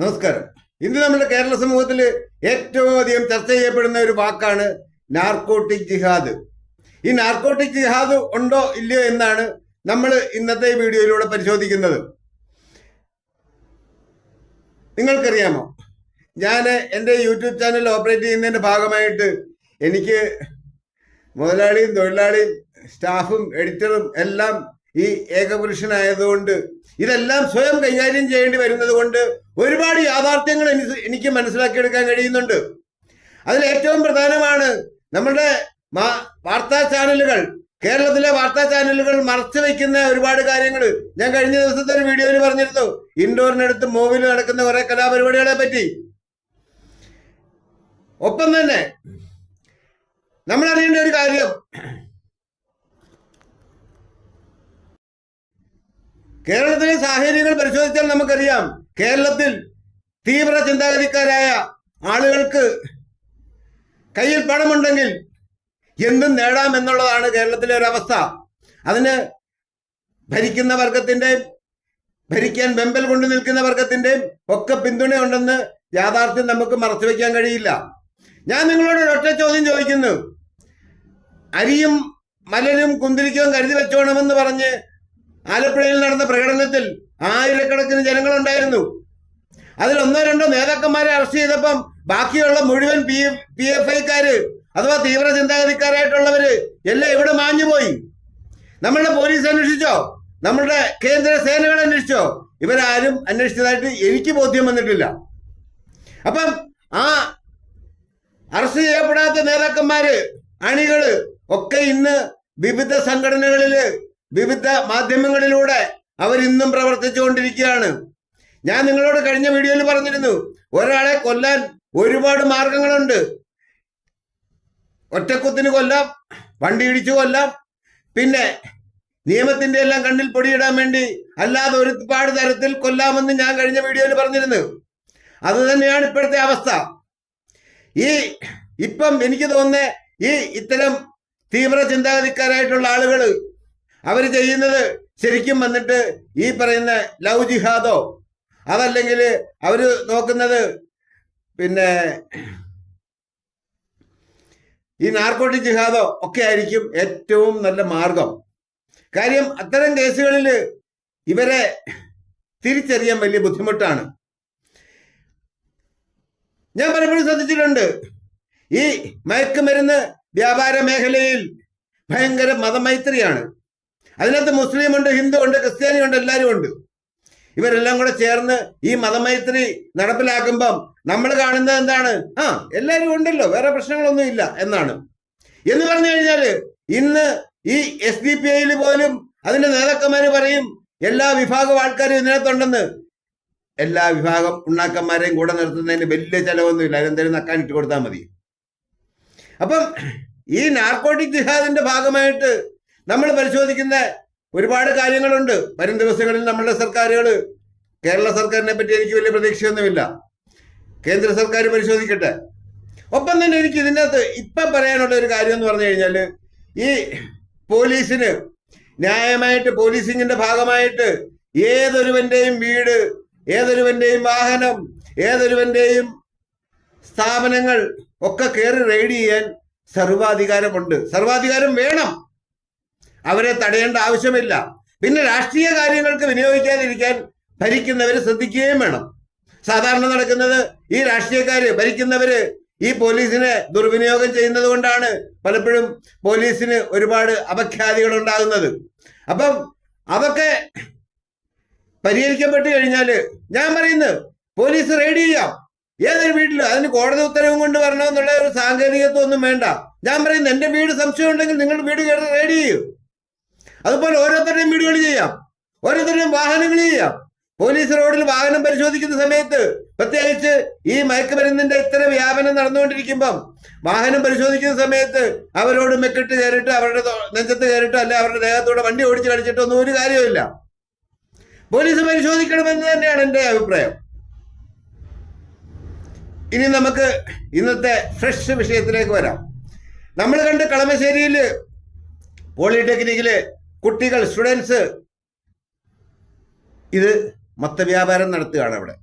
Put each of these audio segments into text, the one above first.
നമസ്കാരം. ഇന്ന് നമ്മുടെ കേരള സമൂഹത്തിൽ ഏറ്റവും അധികം ചർച്ച ചെയ്യപ്പെടുന്ന ഒരു വാക്കാണ് നാർക്കോട്ടിക് ജിഹാദ്. ഈ നാർക്കോട്ടിക് ജിഹാദ് ഉണ്ടോ ഇല്ലയോ എന്നാണ് നമ്മൾ ഇന്നത്തെ വീഡിയോയിലൂടെ പരിശോധിക്കുന്നത്. നിങ്ങൾക്കറിയാമോ? ഞാൻ എന്റെ യൂട്യൂബ് ചാനൽ ഓപ്പറേറ്റ് ചെയ്യുന്നതിന്റെ ഭാഗമായിട്ട് എനിക്ക് മുതലാളിയും തൊഴിലാളിയും സ്റ്റാഫും എഡിറ്ററും എല്ലാം ഈ ഏകപുരുഷനായതുകൊണ്ട് ഇതെല്ലാം സ്വയം കൈകാര്യം ചെയ്യേണ്ടി വരുന്നത് കൊണ്ട് ഒരുപാട് യാഥാർത്ഥ്യങ്ങൾ എനിക്ക് മനസ്സിലാക്കിയെടുക്കാൻ കഴിയുന്നുണ്ട്. അതിൽ ഏറ്റവും പ്രധാനമാണ് നമ്മളുടെ വാർത്താ ചാനലുകൾ. കേരളത്തിലെ വാർത്താ ചാനലുകൾ മറച്ചു വെക്കുന്ന ഒരുപാട് കാര്യങ്ങൾ. ഞാൻ കഴിഞ്ഞ ദിവസത്തെ ഒരു വീഡിയോയിൽ പറഞ്ഞിരുന്നു. ഇൻഡോറിനടുത്ത് മൂവിൽ നടക്കുന്ന കുറെ കലാപരിപാടികളെ പറ്റി. ഒപ്പം തന്നെ നമ്മൾ അറിയേണ്ട ഒരു കാര്യം. കേരളത്തിലെ സാഹചര്യങ്ങൾ പരിശോധിച്ചാൽ നമുക്കറിയാം കേരളത്തിൽ തീവ്ര ചിന്താഗതിക്കാരായ ആളുകൾക്ക് കയ്യിൽ പണമുണ്ടെങ്കിൽ എന്തും നേടാം എന്നുള്ളതാണ് കേരളത്തിലെ ഒരവസ്ഥ അതിന് ഭരിക്കുന്ന വർഗത്തിന്റെയും ഭരിക്കാൻ വെമ്പൽ കൊണ്ടു നിൽക്കുന്ന വർഗത്തിന്റെയും ഒക്കെ പിന്തുണയുണ്ടെന്ന് യാഥാർത്ഥ്യം നമുക്ക് മറച്ചു വയ്ക്കാൻ കഴിയില്ല. ഞാൻ നിങ്ങളോട് ഒരൊറ്റ ചോദ്യം ചോദിക്കുന്നു. അരിയും മലരും കുന്തിരിക്കവും കരുതി വെച്ചോണമെന്ന് പറഞ്ഞ് ആലപ്പുഴയിൽ നടന്ന പ്രകടനത്തിൽ ആയിരക്കണക്കിന് ജനങ്ങളുണ്ടായിരുന്നു. അതിൽ ഒന്നോ രണ്ടോ നേതാക്കന്മാരെ അറസ്റ്റ് ചെയ്തപ്പം ബാക്കിയുള്ള മുഴുവൻ പി പി എഫ് ഐക്കാര് അഥവാ തീവ്ര ചിന്താഗതിക്കാരായിട്ടുള്ളവര് എല്ലാം ഇവിടെ മാഞ്ഞുപോയി നമ്മളുടെ പോലീസ് അന്വേഷിച്ചോ? നമ്മളുടെ കേന്ദ്ര സേനകൾ അന്വേഷിച്ചോ? ഇവരാരും അന്വേഷിച്ചതായിട്ട് എനിക്ക് ബോധ്യം വന്നിട്ടില്ല. അപ്പം ആ അറസ്റ്റ് ചെയ്യപ്പെടാത്ത നേതാക്കന്മാര് അണികൾ ഒക്കെ ഇന്ന് വിവിധ സംഘടനകളിൽ വിവിധ മാധ്യമങ്ങളിലൂടെ അവരിന്നും പ്രവർത്തിച്ചുകൊണ്ടിരിക്കുകയാണ്. ഞാൻ നിങ്ങളോട് കഴിഞ്ഞ വീഡിയോയിൽ പറഞ്ഞിരുന്നു ഒരാളെ കൊല്ലാൻ ഒരുപാട് മാർഗങ്ങളുണ്ട്. ഒറ്റക്കുത്തിന് കൊല്ലാം വണ്ടി ഇടിച്ചു കൊല്ലാം പിന്നെ നിയമത്തിന്റെ എല്ലാം കണ്ണിൽ പൊടിയിടാൻ വേണ്ടി അല്ലാതെ ഒരുപാട് തരത്തിൽ കൊല്ലാമെന്ന് ഞാൻ കഴിഞ്ഞ വീഡിയോയിൽ പറഞ്ഞിരുന്നു. അത് തന്നെയാണ് ഇപ്പോഴത്തെ അവസ്ഥ. ഈ ഇപ്പം എനിക്ക് തോന്നുന്ന ഈ ഇത്തരം തീവ്ര ചിന്താഗതിക്കാരായിട്ടുള്ള ആളുകൾ അവർ ചെയ്യുന്നത് ശരിക്കും വന്നിട്ട് ഈ പറയുന്ന ലവ് ജിഹാദോ അതല്ലെങ്കിൽ അവർ നോക്കുന്നത് പിന്നെ ഈ നാർക്കോട്ടിക് ജിഹാദോ ഒക്കെ ആയിരിക്കും ഏറ്റവും നല്ല മാർഗം. കാര്യം അത്തരം കേസുകളിൽ ഇവരെ തിരിച്ചറിയാൻ വലിയ ബുദ്ധിമുട്ടാണ്. ഞാൻ പലപ്പോഴും ശ്രദ്ധിച്ചിട്ടുണ്ട്. ഈ മയക്കുമരുന്ന് വ്യാപാര മേഖലയിൽ ഭയങ്കര മതമൈത്രിയാണ്. അതിനകത്ത് മുസ്ലിം ഉണ്ട് ഹിന്ദു ഉണ്ട് ക്രിസ്ത്യാനി ഉണ്ട് എല്ലാവരും ഉണ്ട് ഇവരെല്ലാം കൂടെ ചേർന്ന് ഈ മതമൈത്രി നടപ്പിലാക്കുമ്പം നമ്മൾ കാണുന്നത് എന്താണ്? ആ എല്ലാവരും ഉണ്ടല്ലോ വേറെ പ്രശ്നങ്ങളൊന്നും ഇല്ല എന്നാണ്. എന്ന് പറഞ്ഞു കഴിഞ്ഞാൽ ഇന്ന് ഈ എസ് ഡി പി ഐയിൽ പോലും അതിന്റെ നേതാക്കന്മാര് പറയും എല്ലാ വിഭാഗം ആൾക്കാരും ഇതിനകത്തുണ്ടെന്ന്. എല്ലാ വിഭാഗം ഉണ്ണാക്കന്മാരെയും കൂടെ നിർത്തുന്നതിന് വലിയ ചെലവൊന്നുമില്ല അതെന്തായാലും നക്കാൻ ഇട്ട് കൊടുത്താൽ മതി. അപ്പം ഈ നാർക്കോട്ടിക് ജിഹാദിന്റെ ഭാഗമായിട്ട് നമ്മൾ പരിശോധിക്കുന്ന ഒരുപാട് കാര്യങ്ങളുണ്ട്. വരും ദിവസങ്ങളിൽ നമ്മളുടെ സർക്കാരുകൾ കേരള സർക്കാരിനെ പറ്റി എനിക്ക് വലിയ പ്രതീക്ഷയൊന്നുമില്ല. കേന്ദ്ര സർക്കാർ പരിശോധിക്കട്ടെ. ഒപ്പം തന്നെ എനിക്ക് ഇതിനകത്ത് ഇപ്പം പറയാനുള്ള ഒരു കാര്യം എന്ന് പറഞ്ഞു കഴിഞ്ഞാൽ ഈ പോലീസിന് ന്യായമായിട്ട് പോലീസിങ്ങിന്റെ ഭാഗമായിട്ട് ഏതൊരുവന്റെയും വീട് ഏതൊരുവന്റെയും വാഹനം ഏതൊരുവന്റെയും സ്ഥാപനങ്ങൾ ഒക്കെ കയറി റെയ്ഡ് ചെയ്യാൻ സർവാധികാരമുണ്ട്. സർവാധികാരം വേണം. അവരെ തടയേണ്ട ആവശ്യമില്ല. പിന്നെ രാഷ്ട്രീയ കാര്യങ്ങൾക്ക് വിനിയോഗിക്കാതിരിക്കാൻ ഭരിക്കുന്നവർ ശ്രദ്ധിക്കുകയും വേണം. സാധാരണ നടക്കുന്നത് ഈ രാഷ്ട്രീയക്കാര് ഭരിക്കുന്നവര് ഈ പോലീസിനെ ദുർവിനിയോഗം ചെയ്യുന്നത് കൊണ്ടാണ് പലപ്പോഴും പോലീസിന് ഒരുപാട് അപഖ്യാതികൾ ഉണ്ടാകുന്നത്. അപ്പം അതൊക്കെ പരിഹരിക്കപ്പെട്ട് കഴിഞ്ഞാൽ ഞാൻ പറയുന്നത് പോലീസ് റെയ്ഡ് ചെയ്യാം. ഏതൊരു വീട്ടിലും അതിന് കോടതി ഉത്തരവും കൊണ്ട് വരണമെന്നുള്ള ഒരു സാങ്കേതികത്വം ഒന്നും വേണ്ട. ഞാൻ പറയുന്നത് എന്റെ വീട് സംശയം ഉണ്ടെങ്കിൽ നിങ്ങൾ വീട് കയറി റെയ്ഡ് ചെയ്യൂ. അതുപോലെ ഓരോരുത്തരുടെയും വീടുകൾ ചെയ്യാം. ഓരോരുത്തരുടെയും വാഹനങ്ങൾ ചെയ്യാം. പോലീസ് റോഡിൽ വാഹനം പരിശോധിക്കുന്ന സമയത്ത് പ്രത്യേകിച്ച് ഈ മയക്കുമരുന്നിന്റെ ഇത്ര വ്യാപനം നടന്നുകൊണ്ടിരിക്കുമ്പം വാഹനം പരിശോധിക്കുന്ന സമയത്ത് അവരോട് മെക്കിട്ട് കയറിട്ട് അവരുടെ നെഞ്ചത്ത് കയറിയിട്ട് അല്ലെ അവരുടെ ദേഹത്തോടെ വണ്ടി ഓടിച്ച് കളിച്ചിട്ടൊന്നും ഒരു കാര്യമില്ല പോലീസ് പരിശോധിക്കണമെന്ന് തന്നെയാണ് എന്റെ അഭിപ്രായം. ഇനി നമുക്ക് ഇന്നത്തെ ഫ്രഷ് വിഷയത്തിലേക്ക് വരാം. നമ്മൾ കണ്ട് കളമശ്ശേരിയിൽ പോളിടെക്നിക്കിൽ കുട്ടികൾ സ്റ്റുഡൻസ് ഇത് മൊത്തവ്യാപാരം നടത്തുകയാണ് അവിടെ.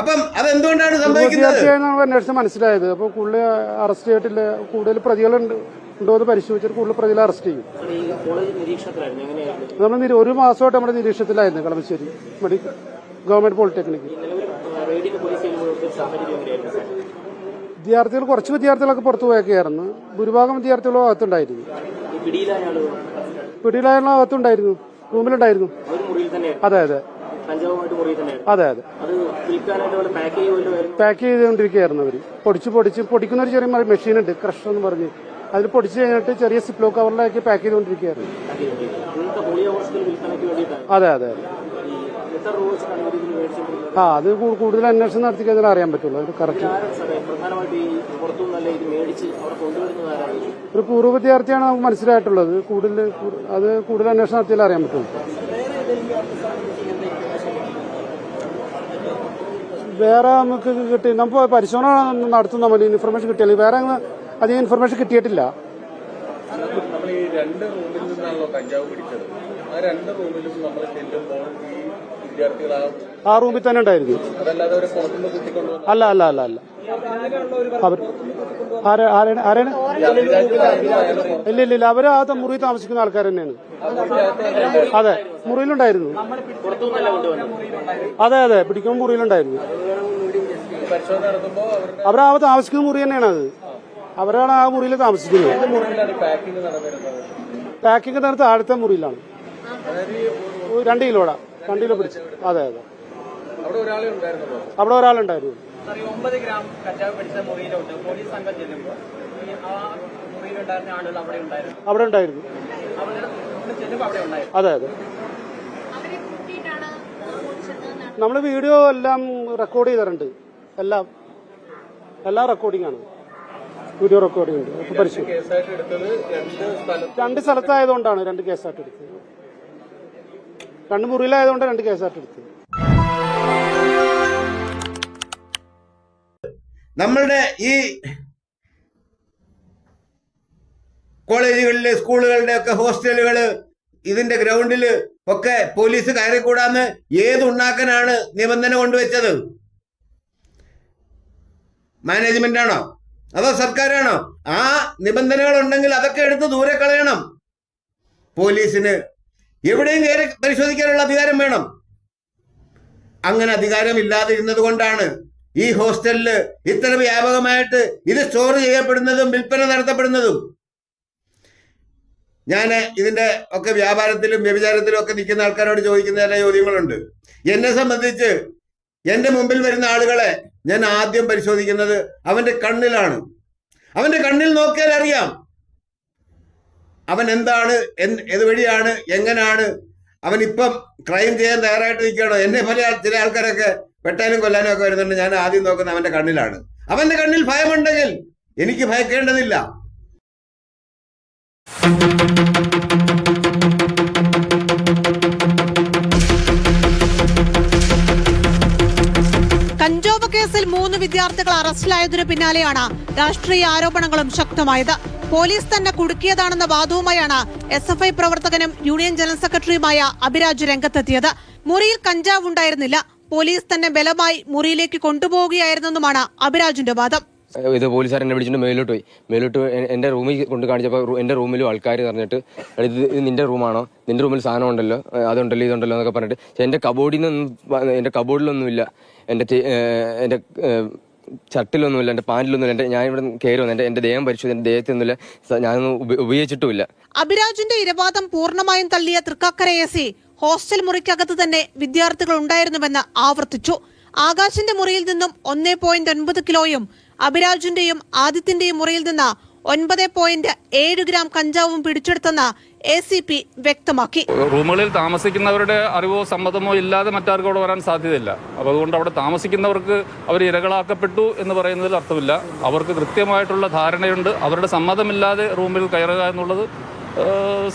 അപ്പം അതെന്തുകൊണ്ടാണ് സംഭവിക്കുന്നത്? അന്വേഷണം മനസ്സിലായത്. അപ്പോൾ കൂടുതൽ അറസ്റ്റ് ചെയ്തിട്ടില്ല. കൂടുതൽ പ്രതികളുണ്ട് ഉണ്ടോ എന്ന് പരിശോധിച്ചിട്ട് കൂടുതൽ പ്രതികളെ അറസ്റ്റ് ചെയ്യും. കോളേജ് നിരീക്ഷണത്തിലായിരുന്നു. എങ്ങനെയായിരുന്നു നമ്മൾ ഒരു മാസമായിട്ട് നമ്മുടെ നിരീക്ഷണത്തിലായിരുന്നു കളമശ്ശേരി. Medical government sir? വിദ്യാർത്ഥികൾ കുറച്ച് വിദ്യാർത്ഥികളൊക്കെ പുറത്തു പോയൊക്കെയായിരുന്നു. ഭൂരിഭാഗം വിദ്യാർത്ഥികളും അകത്തുണ്ടായിരുന്നു പിടിയിലായ അകത്തുണ്ടായിരുന്നു റൂമിലുണ്ടായിരുന്നു. അതെ അതെ. അതെ അതെ. പാക്ക് ചെയ്തുകൊണ്ടിരിക്കുകയായിരുന്നു അവർ. പൊടിച്ച് പൊടിച്ച് പൊടിക്കുന്ന ഒരു ചെറിയ മെഷീൻ ഉണ്ട് ക്രഷർ എന്ന് പറഞ്ഞ്. അതിൽ പൊടിച്ച് കഴിഞ്ഞിട്ട് ചെറിയ സിപ്ലോ കവറിലാക്കി പാക്ക് ചെയ്തുകൊണ്ടിരിക്കുകയായിരുന്നു. അതെ അതെ അതെ. ആ അത് കൂടുതൽ അന്വേഷണം നടത്തി കഴിഞ്ഞാൽ അറിയാൻ പറ്റുള്ളൂ. അത് കറക്റ്റ് ഒരു പൂർവ വിദ്യാർത്ഥിയാണ് നമുക്ക് മനസ്സിലായിട്ടുള്ളത്. കൂടുതൽ അത് കൂടുതൽ അന്വേഷണം നടത്തിയാലേ അറിയാൻ പറ്റുള്ളൂ. വേറെ നമുക്ക് കിട്ടി നമുക്ക് പരിശോധന നടത്തുന്ന മതി ഇൻഫർമേഷൻ കിട്ടിയാൽ വേറെ അധികം ഇൻഫർമേഷൻ കിട്ടിയിട്ടില്ല. രണ്ട് റൂമിൽ പിടിച്ചത് ആ രണ്ട് റൂമിലും നമ്മൾ ചെല്ലുമ്പോൾ ഈ വിദ്യാർത്ഥികൾ ആ റൂമിൽ തന്നെ ഉണ്ടായിരുന്നു അല്ല അല്ല അല്ല അല്ല. അവർ ആരാ- ആരാണ് ആരാണ് ഇല്ല ഇല്ല ഇല്ല. അവർ ആ മുറി താമസിക്കുന്ന ആൾക്കാർ തന്നെയാണ്. അതെ മുറിയിലുണ്ടായിരുന്നു. അതെ അതെ പിടിക്കുമ്പോൾ മുറിയിലുണ്ടായിരുന്നു. അവരാ താമസിക്കുന്ന മുറി തന്നെയാണ് അത്. അവരാണ് ആ മുറിയിൽ താമസിക്കുന്നത്. പാക്കിംഗ് നടത്ത താഴത്തെ മുറിയിലാണ്. രണ്ട് കിലോടാ. രണ്ട് കിലോ പിടിച്ചു. അതെ അതെ. അവിടെ ഒരാളെ ഉണ്ടായിരുന്നല്ലോ. അവിടെ ഒരാളുണ്ടായിരുന്നു. ഒമ്പത് ഗ്രാം കഞ്ചാവ് പിടിച്ച മുറിയിലോട്ട് പോലീസ് സംഘം ചെല്ലുമ്പോൾ മുറിയിലുണ്ടായിരുന്ന ആളുകൾ അവിടെ ഉണ്ടായിരുന്നു. അവിടെ ഉണ്ടായിരുന്നു. അതെ അതെ. നമ്മൾ വീഡിയോ എല്ലാം റെക്കോർഡ് ചെയ്തിട്ടുണ്ട്. എല്ലാം. എല്ലാ റെക്കോർഡിംഗ് ആണ്. വീഡിയോ റെക്കോർഡിംഗ് ഉണ്ട് പരിശോധിക്കും രണ്ട് സ്ഥലത്ത് രണ്ട് സ്ഥലത്തായതുകൊണ്ടാണ് രണ്ട് കേസായിട്ട് എടുത്തത്. രണ്ട് മുറിയിലായതുകൊണ്ട് രണ്ട് കേസായിട്ട് എടുത്തത്. നമ്മളുടെ ഈ കോളേജുകളിലെ സ്കൂളുകളുടെ ഒക്കെ ഹോസ്റ്റലുകൾ ഇതിന്റെ ഗ്രൗണ്ടിൽ ഒക്കെ പോലീസ് കയറിക്കൂടാന്ന് ഏത് ഉണ്ടാക്കനാണ് നിബന്ധന കൊണ്ടുവച്ചത്? മാനേജ്മെന്റ് ആണോ? അതോ സർക്കാരാണോ? ആ നിബന്ധനകൾ ഉണ്ടെങ്കിൽ അതൊക്കെ എടുത്ത് ദൂരെ കളയണം. പോലീസിന് എവിടെയും കയറി പരിശോധിക്കാനുള്ള അധികാരം വേണം. അങ്ങനെ അധികാരം ഇല്ലാതിരുന്നത് കൊണ്ടാണ് ഈ ഹോസ്റ്റലിൽ ഇത്ര വ്യാപകമായിട്ട് ഇത് സ്റ്റോർ ചെയ്യപ്പെടുന്നതും വിൽപ്പന നടത്തപ്പെടുന്നതും. ഞാൻ ഇതിന്റെ ഒക്കെ വ്യാപാരത്തിലും വ്യഭിചാരത്തിലും ഒക്കെ നിൽക്കുന്ന ആൾക്കാരോട് ചോദിക്കുന്ന ചില ചോദ്യങ്ങളുണ്ട്. എന്നെ സംബന്ധിച്ച് എന്റെ മുമ്പിൽ വരുന്ന ആളുകളെ ഞാൻ ആദ്യം പരിശോധിക്കുന്നത് അവന്റെ കണ്ണിലാണ്. അവന്റെ കണ്ണിൽ നോക്കിയാൽ അറിയാം. അവൻ എന്താണ് ഏത് വഴിയാണ് എങ്ങനെയാണ് അവൻ ഇപ്പം ക്രൈം ചെയ്യാൻ തയ്യാറായിട്ട് നിൽക്കുകയാണോ? എന്നെ പോലെ ചില ആൾക്കാരൊക്കെ വെട്ടാനും കൊല്ലാനും ഒക്കെ വരുന്നുണ്ട്. ഞാൻ ആദ്യം നോക്കുന്ന അവന്റെ കണ്ണിലാണ്. അവന്റെ കണ്ണിൽ ഭയമുണ്ടെങ്കിൽ എനിക്ക് ഭയക്കേണ്ടതില്ല. കഞ്ചോവ് കേസിൽ മൂന്ന് വിദ്യാർത്ഥികൾ അറസ്റ്റിലായതിനു പിന്നാലെയാണ് രാഷ്ട്രീയ ആരോപണങ്ങളും ശക്തമായത്. പോലീസ് തന്നെ കുടുക്കിയതാണെന്ന വാദവുമായാണ് എസ് എഫ് ഐ പ്രവർത്തകനും യൂണിയൻ ജനറൽ സെക്രട്ടറിയുമായ അഭിരാജ് രംഗത്തെത്തിയത്. മുറിയിൽ കഞ്ചാവ് ഉണ്ടായിരുന്നില്ല. പോലീസ് തന്നെ ബലമായി മുറിയിലേക്ക് കൊണ്ടുപോവുകയായിരുന്നെന്നുമാണ് അഭിരാജിന്റെ വാദം. ഇത് പോലീസുകാർ എന്നെ വിളിച്ചിട്ട് മേലോട്ട് പോയി. മേലോട്ട് എന്റെ റൂമിൽ കൊണ്ട് കാണിച്ചപ്പോൾ എന്റെ റൂമിലും ആൾക്കാർ പറഞ്ഞിട്ട് ഇത് നിന്റെ റൂമാണോ? നിന്റെ റൂമിൽ സാധനം ഉണ്ടല്ലോ അതുണ്ടല്ലോ ഇതുണ്ടല്ലോ എന്നൊക്കെ പറഞ്ഞിട്ട് എന്റെ കബോർഡിൽ നിന്നൊന്നും വ- എന്റെ കബോർഡിലൊന്നുമില്ല. എന്റെ എന്റെ എന്റെ എന്റെ പാന്റിലൊന്നുമില്ല എന്റെ ഞാൻ ഇവിടെ കയറി വന്നു എന്റെ ദേഹം പരിശോധന എന്റെ ദേഹത്തൊന്നുമില്ല ഞാനൊന്നും ഉപ- ഉപയോഗിച്ചിട്ടുമില്ല. അഭിരാജിന്റെ ഇരവാദം പൂർണമായും തള്ളിയ തൃക്കാക്കര എ സി ഹോസ്റ്റൽ മുറിക്കകത്ത് തന്നെ വിദ്യാർത്ഥികൾ ഉണ്ടായിരുന്നുവെന്ന് ആവർത്തിച്ചു. ആകാശിന്റെ മുറിയിൽ നിന്നും ഒന്നേ പോയിന്റ് ഒൻപത് കിലോയും അഭിരാജിന്റെയും ആദിത്യന്റെയും മുറിയിൽ നിന്ന് ഒൻപത് പോയിന്റ് ഏഴ് ഗ്രാം കഞ്ചാവും പിടിച്ചെടുത്തെന്ന് എ സി പി വ്യക്തമാക്കി. റൂമുകളിൽ താമസിക്കുന്നവരുടെ അറിവോ സമ്മതമോ ഇല്ലാതെ മറ്റാർക്കും അവിടെ വരാൻ സാധ്യതയില്ല. അപ്പോൾ അതുകൊണ്ട് അവിടെ താമസിക്കുന്നവർക്ക് അവർ ഇരകളാക്കപ്പെട്ടു എന്ന് പറയുന്നതിൽ അർത്ഥമില്ല. അവർക്ക് കൃത്യമായിട്ടുള്ള ധാരണയുണ്ട്. അവരുടെ സമ്മതമില്ലാതെ റൂമിൽ കയറുക എന്നുള്ളത്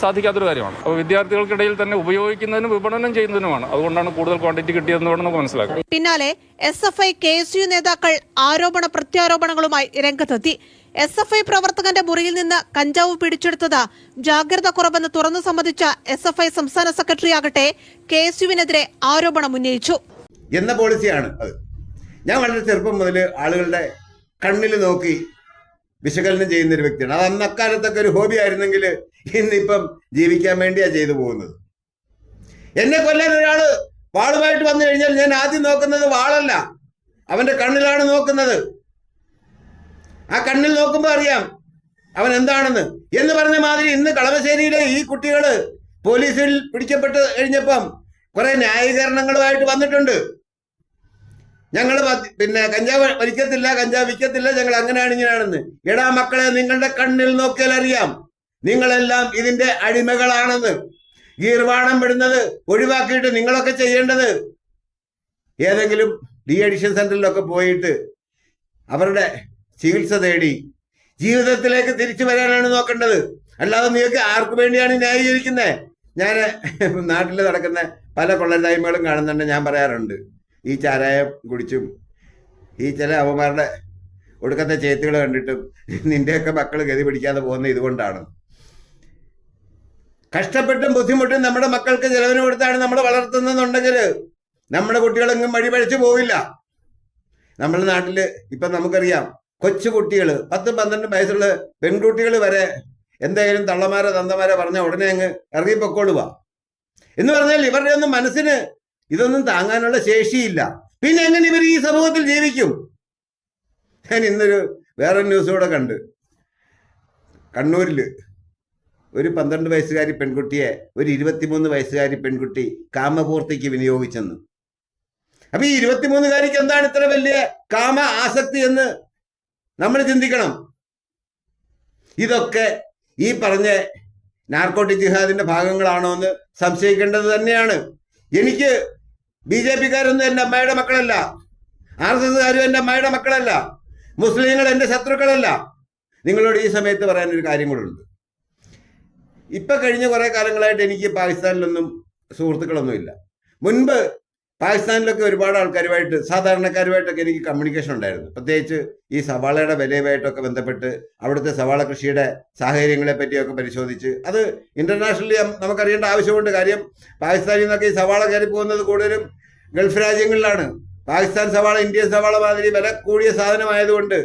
സാധിക്കാത്തൊരു കാര്യമാണ്. അപ്പോൾ വിദ്യാർത്ഥികൾക്കിടയിൽ തന്നെ ഉപയോഗിക്കുന്നതിനും വിപണനം ചെയ്യുന്നതിനുമാണ്. അതുകൊണ്ടാണ് കൂടുതൽ ക്വാണ്ടിറ്റി കിട്ടിയതെന്ന് വേണം നമുക്ക് മനസ്സിലാക്കാം പിന്നാലെ S F I K S U നേതാക്കൾ ആരോപണ പ്രത്യാരോപണങ്ങളുമായി രംഗത്തെത്തി. എസ് എഫ് ഐ പ്രവർത്തകന്റെ മുറിയിൽ നിന്ന് കഞ്ചാവ് പിടിച്ചെടുത്തത് ജാഗ്രത കുറവെന്ന് തുറന്നു സമ്മതിച്ച എസ് എഫ് ഐ സംസ്ഥാന സെക്രട്ടറി ആകട്ടെ കെ എസ് യുവിനെതിരെ ആരോപണം ഉന്നയിച്ചു. എന്ന പോളിസിയാണ് അത്. ഞാൻ വളരെ ചെറുപ്പം മുതൽ ആളുകളുടെ കണ്ണിൽ നോക്കി വിശകലനം ചെയ്യുന്ന ഒരു വ്യക്തിയാണ്. അത് അന്ന് അക്കാലത്തൊക്കെ ഒരു ഹോബി ആയിരുന്നെങ്കിൽ ഇന്നിപ്പം ജീവിക്കാൻ വേണ്ടിയാ ചെയ്തു പോകുന്നത്. എന്നെ കൊല്ലാൻ ഒരാൾ വാളുമായിട്ട് വന്നു കഴിഞ്ഞാൽ ഞാൻ ആദ്യം നോക്കുന്നത് വാളല്ല. അവന്റെ കണ്ണിലാണ് നോക്കുന്നത്. ആ കണ്ണിൽ നോക്കുമ്പോൾ അറിയാം. അവൻ എന്താണെന്ന്. എന്ന് പറഞ്ഞ മാതിരി ഇന്ന് കളമശ്ശേരിയിലെ ഈ കുട്ടികൾ പോലീസിൽ പിടിക്കപ്പെട്ട് കഴിഞ്ഞപ്പം കുറെ ന്യായീകരണങ്ങളുമായിട്ട് വന്നിട്ടുണ്ട്. ഞങ്ങൾ പിന്നെ കഞ്ചാവ് വലിക്കത്തില്ല കഞ്ചാവ് വിൽക്കത്തില്ല ഞങ്ങൾ അങ്ങനെയാണ് ഇങ്ങനെയാണെന്ന്. എടാ മക്കളെ നിങ്ങളുടെ കണ്ണിൽ നോക്കിയാൽ അറിയാം. നിങ്ങളെല്ലാം ഇതിന്റെ അടിമകളാണെന്ന്. ഗീർവാണം വിടുന്നത് ഒഴിവാക്കിയിട്ട് നിങ്ങളൊക്കെ ചെയ്യേണ്ടത്. ഏതെങ്കിലും ഡി അഡിഷൻ സെന്ററിലൊക്കെ പോയിട്ട് അവരുടെ ചികിത്സ തേടി ജീവിതത്തിലേക്ക് തിരിച്ചു വരാനാണ് നോക്കേണ്ടത്. അല്ലാതെ നിങ്ങൾക്ക് ആർക്ക് വേണ്ടിയാണ് ന്യായീകരിക്കുന്നത് ഞാൻ നാട്ടിൽ നടക്കുന്ന പല കൊള്ളരുതായ്മകളും കാണുന്നുണ്ട് ഞാൻ പറയാറുണ്ട്. ഈ ചാരായം കുടിച്ചും ഈ ചില അവന്മാരുടെ ഒടുക്കത്തെ ചേത്തുകൾ കണ്ടിട്ടും നിന്റെയൊക്കെ മക്കൾ ഗതി പിടിക്കാതെ പോകുന്ന ഇതുകൊണ്ടാണ്. കഷ്ടപ്പെട്ടും ബുദ്ധിമുട്ടും നമ്മുടെ മക്കൾക്ക് ചെലവിന് കൊടുത്താണ് നമ്മൾ വളർത്തുന്നതെന്നുണ്ടെങ്കിൽ നമ്മുടെ കുട്ടികളെങ്ങും വഴി പഴിച്ചു പോവില്ല. നമ്മുടെ നാട്ടിൽ ഇപ്പൊ നമുക്കറിയാം കൊച്ചു കുട്ടികൾ പത്ത് പന്ത്രണ്ട് വയസ്സുള്ള പെൺകുട്ടികൾ വരെ എന്തെങ്കിലും തള്ളമാരോ തന്തമാരോ പറഞ്ഞ ഉടനെ അങ്ങ് ഇറങ്ങി പൊക്കോളുക എന്ന് പറഞ്ഞാൽ ഇവരുടെ ഒന്നും മനസ്സിന് ഇതൊന്നും താങ്ങാനുള്ള ശേഷിയില്ല. പിന്നെ എങ്ങനെ ഇവർ ഈ സമൂഹത്തിൽ ജീവിക്കും? ഞാൻ ഇന്നൊരു വേറൊരു ന്യൂസ് കൂടെ കണ്ട്. കണ്ണൂരിൽ ഒരു പന്ത്രണ്ട് വയസ്സുകാരി പെൺകുട്ടിയെ ഒരു ഇരുപത്തിമൂന്ന് വയസ്സുകാരി പെൺകുട്ടി കാമപൂർത്തിക്ക് വിനിയോഗിച്ചെന്ന്. അപ്പൊ ഈ ഇരുപത്തിമൂന്നുകാരിക്ക് എന്താണ് ഇത്ര വലിയ കാമ ആസക്തി എന്ന് നമ്മൾ ചിന്തിക്കണം. ഇതൊക്കെ ഈ പറഞ്ഞ നാർക്കോട്ടിക് ജിഹാദിന്റെ ഭാഗങ്ങളാണോ എന്ന് സംശയിക്കേണ്ടത് തന്നെയാണ്. എനിക്ക് ബി ജെ പിക്കാരൊന്നും എന്റെ അമ്മയുടെ മക്കളല്ല. ആർ എസ് എസ്കാരും എന്റെ അമ്മയുടെ മക്കളല്ല. മുസ്ലിങ്ങൾ എന്റെ ശത്രുക്കളല്ല. നിങ്ങളോട് ഈ സമയത്ത് പറയാനൊരു കാര്യം കൂടെ ഇപ്പൊ കഴിഞ്ഞ കുറേ കാലങ്ങളായിട്ട് എനിക്ക് പാകിസ്ഥാനിലൊന്നും സുഹൃത്തുക്കളൊന്നുമില്ല. മുൻപ് പാകിസ്ഥാനിലൊക്കെ ഒരുപാട് ആൾക്കാരുമായിട്ട് സാധാരണക്കാരുമായിട്ടൊക്കെ എനിക്ക് കമ്മ്യൂണിക്കേഷൻ ഉണ്ടായിരുന്നു. പ്രത്യേകിച്ച് ഈ സവാളയുടെ വിലയുമായിട്ടൊക്കെ ബന്ധപ്പെട്ട് അവിടുത്തെ സവാള കൃഷിയുടെ സാഹചര്യങ്ങളെ പറ്റിയൊക്കെ പരിശോധിച്ച് അത് ഇന്റർനാഷണലി നമുക്കറിയേണ്ട ആവശ്യമുണ്ട്. കാര്യം പാകിസ്ഥാനിൽ നിന്നൊക്കെ ഈ സവാള കയറി പോകുന്നത് കൂടുതലും ഗൾഫ് രാജ്യങ്ങളിലാണ്. പാകിസ്ഥാൻ സവാള ഇന്ത്യൻ സവാള മാതിരി വില കൂടിയ സാധനമായതുകൊണ്ട്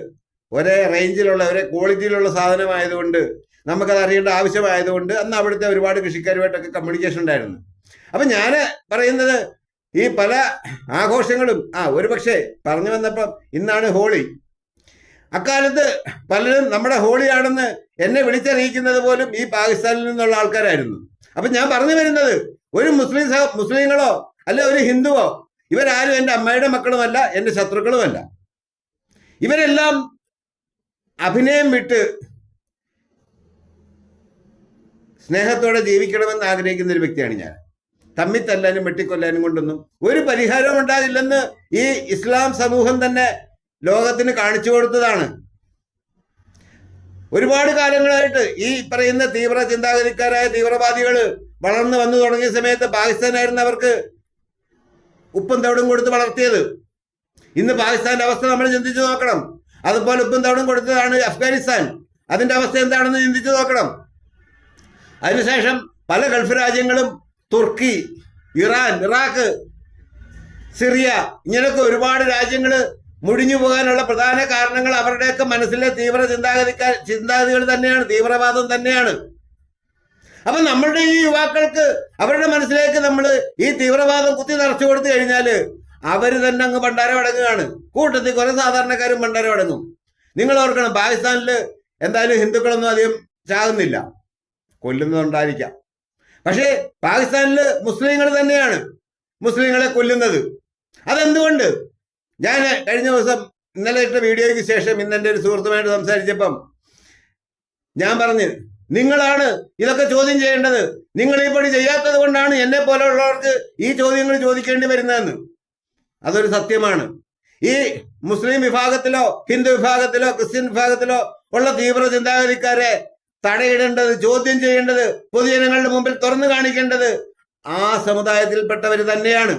ഒരേ റേഞ്ചിലുള്ള ഒരേ ക്വാളിറ്റിയിലുള്ള സാധനമായതുകൊണ്ട് നമുക്കത് അറിയേണ്ട ആവശ്യമായതുകൊണ്ട് അന്ന് അവിടുത്തെ ഒരുപാട് കൃഷിക്കാരുമായിട്ടൊക്കെ കമ്മ്യൂണിക്കേഷൻ ഉണ്ടായിരുന്നു. അപ്പൊ ഞാൻ പറയുന്നത് ഈ പല ആഘോഷങ്ങളും ആ ഒരു പക്ഷേ പറഞ്ഞു വന്നപ്പം ഇന്നാണ് ഹോളി. അക്കാലത്ത് പലരും നമ്മുടെ ഹോളിയാണെന്ന് എന്നെ വിളിച്ചറിയിക്കുന്നത് പോലും ഈ പാകിസ്ഥാനിൽ നിന്നുള്ള ആൾക്കാരായിരുന്നു. അപ്പൊ ഞാൻ പറഞ്ഞു വരുന്നത് ഒരു മുസ്ലിം സഹ മുസ്ലിങ്ങളോ അല്ല ഒരു ഹിന്ദുവോ ഇവരാരും എന്റെ അമ്മയുടെ മക്കളുമല്ല എന്റെ ശത്രുക്കളുമല്ല. ഇവരെല്ലാം അഭിനയം വിട്ട് സ്നേഹത്തോടെ ജീവിക്കണമെന്ന് ആഗ്രഹിക്കുന്ന ഒരു വ്യക്തിയാണ് ഞാൻ. തമ്മിൽ തല്ലാനും വെട്ടിക്കൊല്ലാനും കൊണ്ടൊന്നും ഒരു പരിഹാരവും ഉണ്ടാകില്ലെന്ന് ഈ ഇസ്ലാം സമൂഹം തന്നെ ലോകത്തിന് കാണിച്ചു കൊടുത്തതാണ്. ഒരുപാട് കാലങ്ങളായിട്ട് ഈ പറയുന്ന തീവ്ര ചിന്താഗതിക്കാരായ തീവ്രവാദികൾ വളർന്നു വന്നു തുടങ്ങിയ സമയത്ത് പാകിസ്ഥാനായിരുന്നു അവർക്ക് ഉപ്പും തവിടും കൊടുത്ത് വളർത്തിയത്. ഇന്ന് പാകിസ്ഥാന്റെ അവസ്ഥ നമ്മൾ ചിന്തിച്ചു നോക്കണം. അതുപോലെ ഉപ്പും തവിടും കൊടുത്തതാണ് അഫ്ഗാനിസ്ഥാൻ. അതിന്റെ അവസ്ഥ എന്താണെന്ന് ചിന്തിച്ചു നോക്കണം. അതിനുശേഷം പല ഗൾഫ് രാജ്യങ്ങളും തുർക്കി ഇറാൻ ഇറാഖ് സിറിയ ഇങ്ങനെയൊക്കെ ഒരുപാട് രാജ്യങ്ങൾ മുടിഞ്ഞു പോകാനുള്ള പ്രധാന കാരണങ്ങൾ അവരുടെയൊക്കെ മനസ്സിലെ തീവ്ര ചിന്താഗതിക്കാർ ചിന്താഗതികൾ തന്നെയാണ് തീവ്രവാദം തന്നെയാണ്. അപ്പൊ നമ്മളുടെ ഈ യുവാക്കൾക്ക് അവരുടെ മനസ്സിലേക്ക് നമ്മൾ ഈ തീവ്രവാദം കുത്തി നിറച്ചു കൊടുത്തു കഴിഞ്ഞാൽ അവർ തന്നെ അങ്ങ് ഭണ്ഡാരം അടങ്ങുകയാണ്. കൂട്ടത്തിൽ കുറെ സാധാരണക്കാരും ഭണ്ഡാരം അടങ്ങും. നിങ്ങൾ ഓർക്കണം പാകിസ്ഥാനിൽ എന്തായാലും ഹിന്ദുക്കളൊന്നും അധികം ചാകുന്നില്ല. കൊല്ലുന്നതുണ്ടായിരിക്കാം. പക്ഷേ പാകിസ്ഥാനിൽ മുസ്ലിങ്ങൾ തന്നെയാണ് മുസ്ലിങ്ങളെ കൊല്ലുന്നത്. അതെന്തുകൊണ്ട്? ഞാൻ കഴിഞ്ഞ ദിവസം ഇന്നലെ ഇട്ട വീഡിയോയ്ക്ക് ശേഷം ഇന്ന് എന്റെ ഒരു സുഹൃത്തുമായിട്ട് സംസാരിച്ചപ്പം ഞാൻ പറഞ്ഞു നിങ്ങളാണ് ഇതൊക്കെ ചോദ്യം ചെയ്യേണ്ടത്. നിങ്ങൾ ഈ പണി ചെയ്യാത്തത് കൊണ്ടാണ് എന്നെ പോലെയുള്ളവർക്ക് ഈ ചോദ്യങ്ങൾ ചോദിക്കേണ്ടി വരുന്നതെന്ന്. അതൊരു സത്യമാണ്. ഈ മുസ്ലിം വിഭാഗത്തിലോ ഹിന്ദു വിഭാഗത്തിലോ ക്രിസ്ത്യൻ വിഭാഗത്തിലോ ഉള്ള തീവ്ര ചിന്താഗതിക്കാരെ തടയിടേണ്ടത് ചോദ്യം ചെയ്യേണ്ടത് പൊതുജനങ്ങളുടെ മുമ്പിൽ തുറന്നു കാണിക്കേണ്ടത് ആ സമുദായത്തിൽപ്പെട്ടവർ തന്നെയാണ്.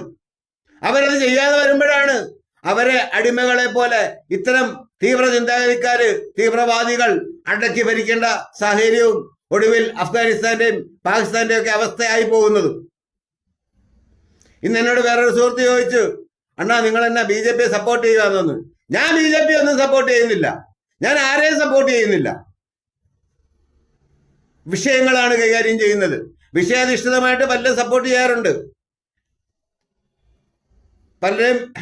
അവരത് ചെയ്യാതെ വരുമ്പോഴാണ് അവരെ അടിമകളെ പോലെ ഇത്തരം തീവ്ര ചിന്താഗതിക്കാര് തീവ്രവാദികൾ അടക്കി ഭരിക്കേണ്ട സാഹചര്യവും ഒടുവിൽ അഫ്ഗാനിസ്ഥാന്റെയും പാകിസ്ഥാന്റെയും ഒക്കെ അവസ്ഥയായി പോകുന്നതും. ഇന്ന് എന്നോട് വേറൊരു സുഹൃത്ത് ചോദിച്ചു അണ്ണാ നിങ്ങൾ എന്നാ ബി ജെ പിയെ സപ്പോർട്ട് ചെയ്യുക എന്നൊന്ന് ഞാൻ ബി ജെ പി ഒന്നും സപ്പോർട്ട് ചെയ്യുന്നില്ല. ഞാൻ ആരെയും സപ്പോർട്ട് ചെയ്യുന്നില്ല. വിഷയങ്ങളാണ് കൈകാര്യം ചെയ്യുന്നത്. വിഷയാധിഷ്ഠിതമായിട്ട് പലരും സപ്പോർട്ട് ചെയ്യാറുണ്ട്. പലരും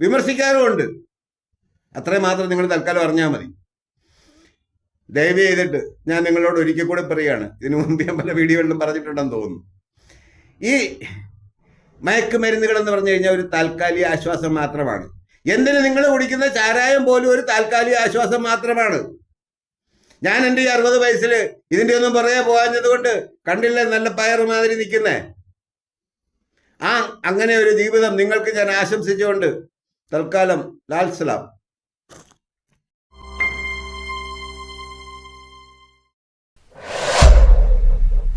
വിമർശിക്കാറുമുണ്ട്. അത്രയും മാത്രം നിങ്ങൾ തൽക്കാലം അറിഞ്ഞാൽ മതി. ദയവ് ചെയ്തിട്ട് ഞാൻ നിങ്ങളോട് ഒരിക്കൽ കൂടെ പറയുകയാണ്. ഇതിനു മുമ്പ് ഞാൻ പല വീഡിയോകളിലും പറഞ്ഞിട്ടുണ്ടെന്ന് തോന്നുന്നു. ഈ മയക്കുമരുന്നുകൾ എന്ന് പറഞ്ഞു കഴിഞ്ഞാൽ ഒരു താൽക്കാലിക ആശ്വാസം മാത്രമാണ്. എന്തിന് നിങ്ങൾ കുടിക്കുന്ന ചാരായം പോലും ഒരു താൽക്കാലിക ആശ്വാസം മാത്രമാണ്. ഞാൻ എന്റെ ഈ അറുപത് വയസ്സിൽ ഇതിന്റെ ഒന്നും പറയാ പോകാഞ്ഞത് കൊണ്ട് കണ്ടില്ലേ നല്ല പയറ് മാതിരി നിൽക്കുന്നേ? ആ അങ്ങനെ ഒരു ജീവിതം നിങ്ങൾക്ക് ഞാൻ ആശംസിച്ചുകൊണ്ട് തൽക്കാലം ലാൽ